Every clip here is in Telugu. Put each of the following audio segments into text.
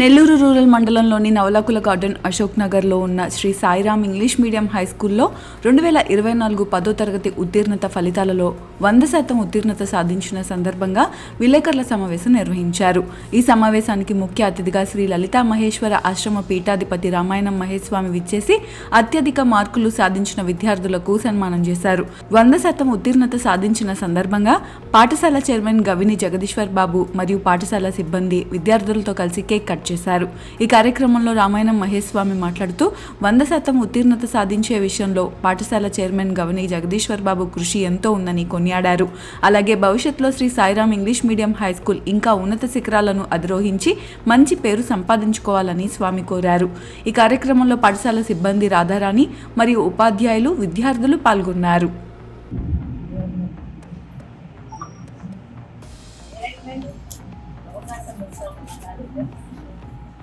నెల్లూరు రూరల్ మండలంలోని నవలకుల గార్డెన్ అశోక్ నగర్లో ఉన్న Shri Sairam English medium high స్కూల్లో రెండు వేల ఇరవై నాలుగు పదో తరగతి ఉత్తీర్ణత ఫలితాలలో వంద శాతం ఉత్తీర్ణత సాధించిన సందర్భంగా విలేకరుల సమావేశం నిర్వహించారు. ఈ సమావేశానికి ముఖ్య అతిథిగా శ్రీ లలితా మహేశ్వర ఆశ్రమ పీఠాధిపతి రామాయణం మహేస్వామి విచ్చేసి అత్యధిక మార్కులు సాధించిన విద్యార్థులకు సన్మానం చేశారు. వంద శాతం ఉత్తీర్ణత సాధించిన సందర్భంగా పాఠశాల చైర్మన్ గవిని జగదీశ్వర్ బాబు మరియు పాఠశాల సిబ్బంది విద్యార్థులతో కలిసి కేక్ కట్ చేశారు. ఈ కార్యక్రమంలో రామాయణం మహేస్వామి మాట్లాడుతూ వంద శాతం ఉత్తీర్ణత సాధించే విషయంలో పాఠశాల చైర్మన్ గవని జగదీశ్వర్ బాబు కృషి ఎంతో ఉందని కొనియాడారు. అలాగే భవిష్యత్తులో Shri Sairam English medium high school ఇంకా ఉన్నత శిఖరాలను అధిరోహించి మంచి పేరు సంపాదించుకోవాలని స్వామి కోరారు. ఈ కార్యక్రమంలో పాఠశాల సిబ్బంది రాధారాణి మరియు ఉపాధ్యాయులు విద్యార్థులు పాల్గొన్నారు.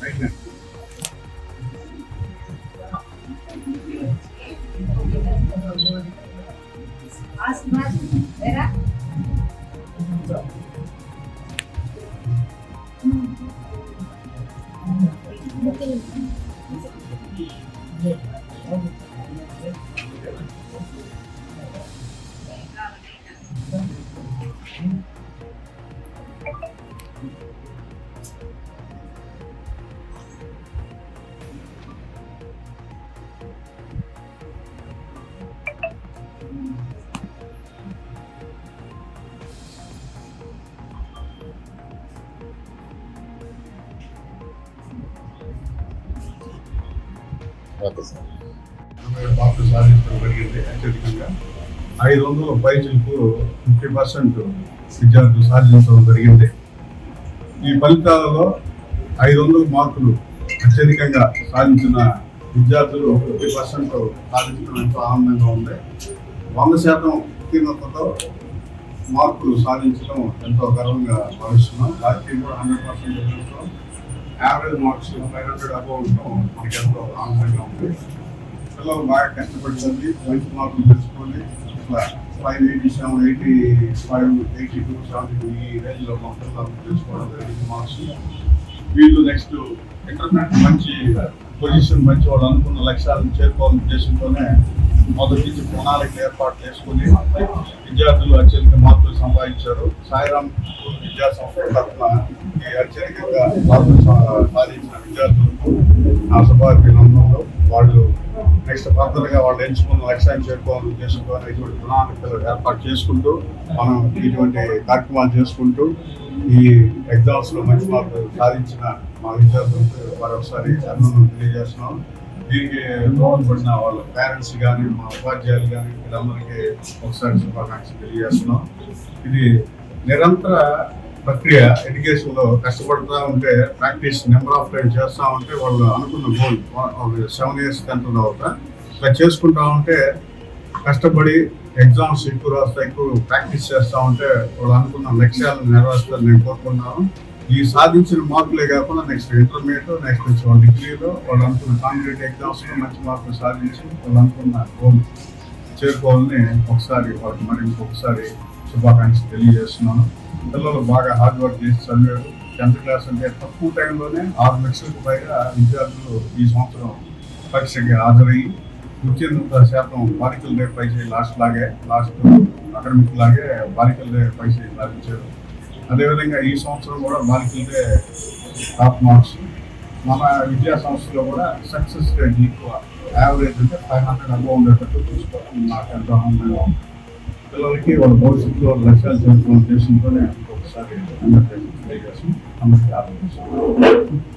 Right here. Ask Master, where are? Thank you. Okay sir. సాధించడం జరిగింది అత్యధికంగా ఐదు వందల పైచులకు ఫిఫ్టీ పర్సెంట్ విద్యార్థులు సాధించడం జరిగింది. ఈ ఫలితాలలో ఐదు వందల మార్కులు అత్యధికంగా సాధించిన విద్యార్థులు ఫిఫ్టీ పర్సెంట్ సాధించడం ఎంతో ఆనందంగా ఉంది. వంద శాతం ఉత్తీర్ణతతో మార్కులు సాధించడం ఎంతో గర్వంగా భావిస్తున్నాం. రాజకీయ కూడా hundred percent average marks five hundred above ఉండటం మనకి ఎంతో ఆనందంగా ఉంది పిల్లలు బాగా కష్టపడి చదివి మంచి మార్కులు తెచ్చుకొని ఇట్లా five eighty seven eighty five eighty two seventy ఈ రేంజ్లో మా పిల్లలు తెచ్చుకోవడం జరిగింది మార్క్స్ వీళ్ళు నెక్స్ట్ ఇంటర్నెట్ మంచి పొజిషన్ మంచి వాళ్ళు అనుకున్న లక్ష్యాలను చేరుకోవాలని ఉద్దేశంతోనే మొదటి నుంచి ప్రణాళిక ఏర్పాటు చేసుకుని విద్యార్థులు అత్యంత సంపాదించారు. సాయిరామ్ విద్యా సంస్థ తరఫున ఈ అత్యధికంగా సాధించిన విద్యార్థులకు నా శుభాభినందనలు. వాళ్ళు నెక్స్ట్ ఫర్దర్గా వాళ్ళు ఎంచుకున్న లక్ష్యాన్ని చేరుకోవాలని ఉద్దేశంతో ఇటువంటి ప్రణాళికలు ఏర్పాటు చేసుకుంటూ మనం ఇటువంటి కార్యక్రమాలు చేసుకుంటూ ఈ ఎగ్జామ్స్లో మంచి మార్కులు సాధించిన మా విద్యార్థులకు మరొకసారి అభినందనలు తెలియజేస్తున్నాం. దీనికి దోహదపడిన వాళ్ళ పేరెంట్స్ కానీ మా ఉపాధ్యాయులు కానీ వీళ్ళందరికీ ఒకసారి శుభాకాంక్షలు తెలియజేస్తున్నాం. ఇది నిరంతర ప్రక్రియ. ఎడ్యుకేషన్లో కష్టపడుతూ ఉంటే ప్రాక్టీస్ నెంబర్ ఆఫ్ టైం చేస్తూ ఉంటే వాళ్ళు అనుకున్న గోల్ సెవెన్ ఇయర్స్ టెన్త్ తర్వాత ఇట్లా చేసుకుంటా ఉంటే కష్టపడి ఎగ్జామ్స్ ఎక్కువ రాస్తా ఎక్కువ ప్రాక్టీస్ చేస్తూ ఉంటే వాళ్ళు అనుకున్న లక్ష్యాలను నెరవేరుస్తారని నేను కోరుకుంటున్నాను. ఈ సాధించిన మార్కులే కాకుండా నెక్స్ట్ ఇంటర్మీడియట్ నెక్స్ట్ వచ్చి వాళ్ళ డిగ్రీలో వాళ్ళు అనుకున్న కాంపిటేటివ్ ఎగ్జామ్స్లో మంచి మార్కులు సాధించి వాళ్ళు అనుకున్న గోల్ చేరుకోవాలని ఒకసారి వాళ్ళకి మరి ఇంకొకసారి శుభాకాంక్షలు తెలియజేస్తున్నాను. పిల్లలు బాగా హార్డ్ వర్క్ చేసి చదివారు. టెన్త్ క్లాస్ అంటే తక్కువ టైంలోనే ఆరు లక్షలకు పైగా విద్యార్థులు ఈ సంవత్సరం పరీక్షకి హాజరయ్యి ఉత్తీర్ణత శాతం బాలికల రేట్ పైసే లాస్ట్ లాగే లాస్ట్ అకాడమిక్ లాగే బాలికల రేట్ పైసే సాధించారు అదేవిధంగా ఈ సంవత్సరం కూడా బాలికలదే టాప్ మార్క్స్. మన విద్యా సంస్థలో కూడా సక్సెస్ రేట్ ఎక్కువ. యావరేజ్ అంటే ఫైవ్ హండ్రెడ్ అబౌవ్ ఉండేటట్టు చూసుకోవడం నాకు ఎంత ఆనందంగా ఉంది. పిల్లలకి వాళ్ళ భవిష్యత్తులో లక్ష్యాలు చేరుకున్న ఉద్దేశంతోనే ఒకసారి అందరికీ తెలియజేసి అందరికీ ఆలోచించాలి